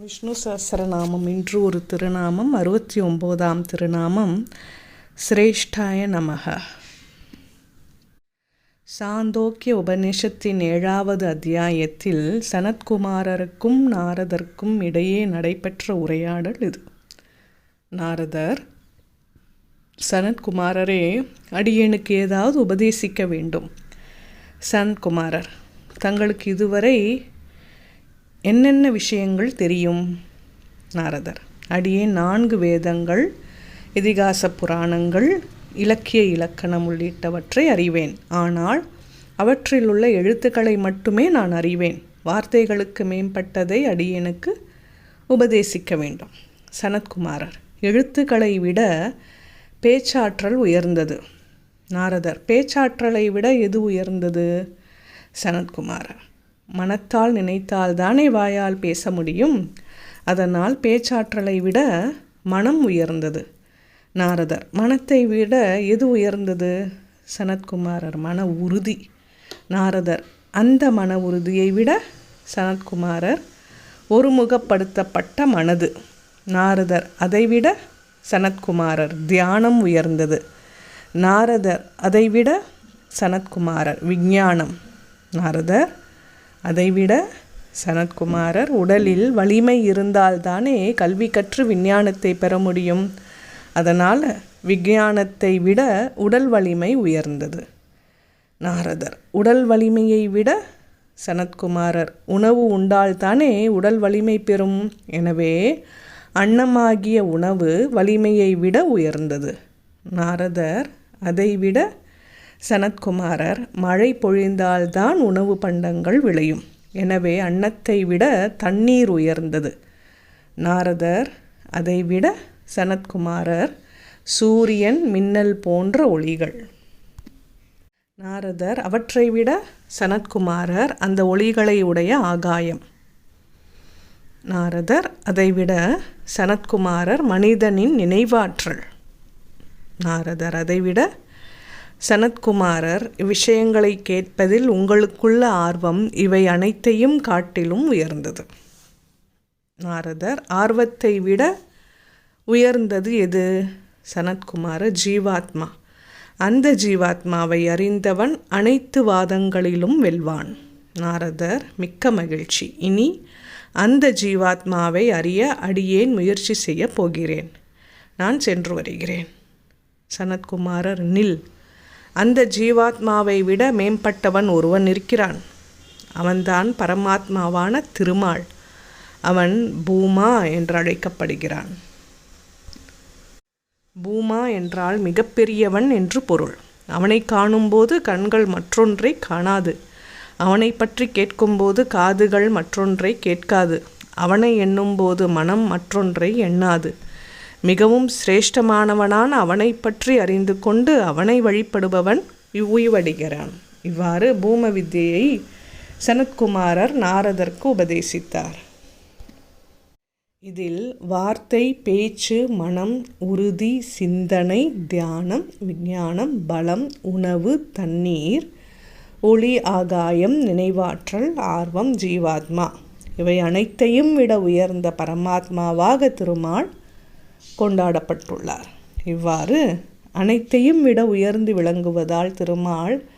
விஷ்ணு சஹஸ்ரநாமம் இன்று ஒரு திருநாமம் அறுபத்தி ஒம்போதாம் திருநாமம். சிரேஷ்டாய நமக. சாந்தோக்கிய உபநிஷத்தின் ஏழாவது அத்தியாயத்தில் சனத்குமாரருக்கும் நாரதர்க்கும் இடையே நடைபெற்ற உரையாடல் இது. நாரதர் சனத்குமாரரே அடியேனுக்கு ஏதாவது உபதேசிக்க வேண்டும். சனத்குமாரர் தங்களுக்கு இதுவரை என்னென்ன விஷயங்கள் தெரியும்? நாரதர். அடியே நான்கு வேதங்கள் இதிகாச புராணங்கள் இலக்கிய இலக்கணம் உள்ளிட்டவற்றை அறிவேன். ஆனால் அவற்றில் உள்ள எழுத்துக்களை மட்டுமே நான் அறிவேன். வார்த்தைகளுக்கு மேம்பட்டதை அடியனுக்கு உபதேசிக்க வேண்டும். சனத்குமாரர். எழுத்துக்களை விட பேச்சாற்றல் உயர்ந்தது. நாரதர். பேச்சாற்றலை விட எது உயர்ந்தது? சனத்குமாரர். மனத்தால் நினைத்தால் தானே வாயால் பேச முடியும்? அதனால் பேச்சாற்றலை விட மனம் உயர்ந்தது. நாரதர் மனத்தை விட எது உயர்ந்தது? சனத்குமாரர் மன உறுதி. நாரதர் அந்த மன உறுதியை விட சனத்குமாரர் ஒருமுகப்படுத்தப்பட்ட மனது. நாரதர் அதைவிட சனத்குமாரர் தியானம் உயர்ந்தது. நாரதர் அதைவிட சனத்குமாரர் விஞ்ஞானம். நாரதர் அதைவிட சனத்குமாரர் உடலில் வலிமை இருந்தால்தானே கல்வி கற்று விஞ்ஞானத்தை பெற முடியும். அதனால் விஞ்ஞானத்தை விட உடல் வலிமை உயர்ந்தது. நாரதர் உடல் வலிமையை விட சனத்குமாரர் உணவு உண்டால்தானே உடல் வலிமை பெறும். எனவே அன்னமாகிய உணவு வலிமையை விட உயர்ந்தது. நாரதர் அதைவிட சனத்குமாரர் மழை பொழிந்தால்தான் உணவு பண்டங்கள் விளையும். எனவே அன்னத்தை விட தண்ணீர் உயர்ந்தது. நாரதர் அதைவிட சனத்குமாரர் சூரியன் மின்னல் போன்ற ஒளிகள். நாரதர் அவற்றை விட சனத்குமாரர் அந்த ஒளிகளை உடைய ஆகாயம். நாரதர் அதைவிட சனத்குமாரர் மனிதனின் நினைவாற்றல். நாரதர் அதைவிட சனத்குமாரர் இவ்விஷயங்களை கேட்பதில் உங்களுக்குள்ள ஆர்வம் இவை அனைத்தையும் காட்டிலும் உயர்ந்தது. நாரதர் ஆர்வத்தை விட உயர்ந்தது எது? சனத்குமார ஜீவாத்மா. அந்த ஜீவாத்மாவை அறிந்தவன் அனைத்து வாதங்களிலும் வெல்வான். நாரதர் மிக்க மகிழ்ச்சி. இனி அந்த ஜீவாத்மாவை அறிய அடியேன் முயற்சி செய்ய போகிறேன். நான் சென்று வருகிறேன். சனத்குமாரர் நில். அந்த ஜீவாத்மாவை விட மேம்பட்டவன் ஒருவன் இருக்கிறான். அவன்தான் பரமாத்மாவான திருமால். அவன் பூமா என்று அழைக்கப்படுகிறான். பூமா என்றால் மிகப்பெரியவன் என்று பொருள். அவனை காணும்போது கண்கள் மற்றொன்றை காணாது. அவனை பற்றி கேட்கும்போது காதுகள் மற்றொன்றை கேட்காது. அவனை எண்ணும்போது மனம் மற்றொன்றை எண்ணாது. மிகவும் சிரேஷ்டமானவனான அவனை பற்றி அறிந்து கொண்டு அவனை வழிபடுபவன் இவ்வுய்வடைகிறான் இவ்வாறு பூம வித்தியை சனத்குமாரர் நாரதற்கு உபதேசித்தார். இதில் வார்த்தை பேச்சு மனம் உறுதி சிந்தனை தியானம் விஞ்ஞானம் பலம் உணவு தண்ணீர் ஒளி ஆகாயம் நினைவாற்றல் ஆர்வம் ஜீவாத்மா. இவை அனைத்தையும் விட உயர்ந்த பரமாத்மாவாக திருமால் கொண்டாடப்பட்டுள்ளார். இவ்வாறு அனைத்தையும் விட உயர்ந்து விளங்குவதால் திருமால்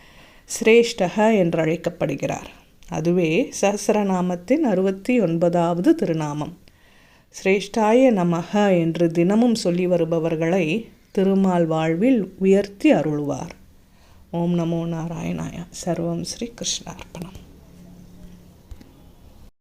சிரேஷ்டக என்றழைக்கப்படுகிறார். அதுவே சஹசிரநாமத்தின் அறுபத்தி ஒன்பதாவது திருநாமம். சிரேஷ்டாய நமக என்று தினமும் சொல்லி வருபவர்களை திருமால் வாழ்வில் உயர்த்தி அருள்வார். ஓம் நமோ நாராயணாய. சர்வம் ஸ்ரீ கிருஷ்ணார்ப்பணம்.